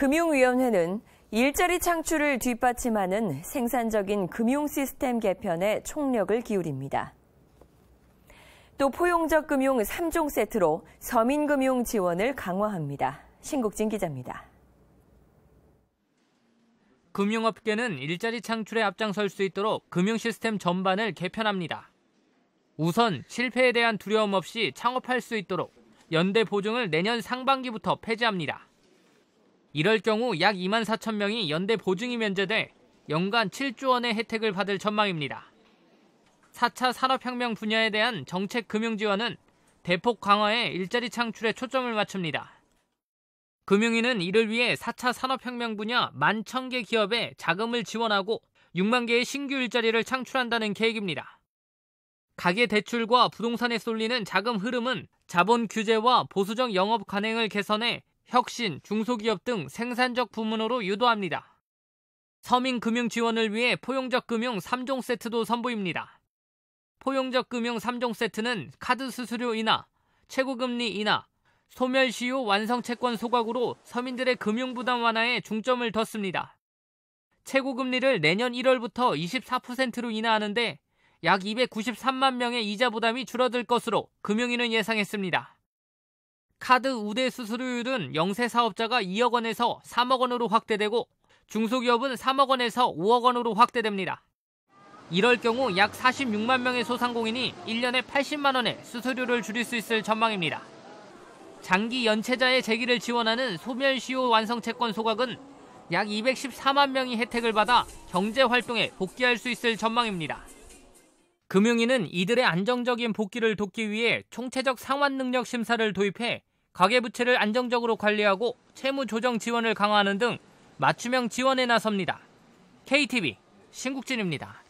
금융위원회는 일자리 창출을 뒷받침하는 생산적인 금융 시스템 개편에 총력을 기울입니다. 또 포용적 금융 3종 세트로 서민금융 지원을 강화합니다. 신국진 기자입니다. 금융업계는 일자리 창출에 앞장설 수 있도록 금융 시스템 전반을 개편합니다. 우선 실패에 대한 두려움 없이 창업할 수 있도록 연대 보증을 내년 상반기부터 폐지합니다. 이럴 경우 약 2만 4천 명이 연대 보증이 면제돼 연간 7조 원의 혜택을 받을 전망입니다. 4차 산업혁명 분야에 대한 정책 금융 지원은 대폭 강화해 일자리 창출에 초점을 맞춥니다. 금융위는 이를 위해 4차 산업혁명 분야 1만 1000개 기업에 자금을 지원하고 6만 개의 신규 일자리를 창출한다는 계획입니다. 가계 대출과 부동산에 쏠리는 자금 흐름은 자본 규제와 보수적 영업 관행을 개선해 혁신, 중소기업 등 생산적 부문으로 유도합니다. 서민 금융 지원을 위해 포용적 금융 3종 세트도 선보입니다. 포용적 금융 3종 세트는 카드 수수료 인하, 최고금리 인하, 소멸시효 완성 채권 소각으로 서민들의 금융 부담 완화에 중점을 뒀습니다. 최고금리를 내년 1월부터 24%로 인하하는데 약 293만 명의 이자 부담이 줄어들 것으로 금융위는 예상했습니다. 카드 우대 수수료율은 영세 사업자가 2억 원에서 3억 원으로 확대되고 중소기업은 3억 원에서 5억 원으로 확대됩니다. 이럴 경우 약 46만 명의 소상공인이 1년에 80만 원의 수수료를 줄일 수 있을 전망입니다. 장기 연체자의 재기를 지원하는 소멸시효 완성 채권 소각은 약 214만 명이 혜택을 받아 경제 활동에 복귀할 수 있을 전망입니다. 금융위는 이들의 안정적인 복귀를 돕기 위해 총체적 상환 능력 심사를 도입해 가계부채를 안정적으로 관리하고 채무 조정 지원을 강화하는 등 맞춤형 지원에 나섭니다. KTV 신국진입니다.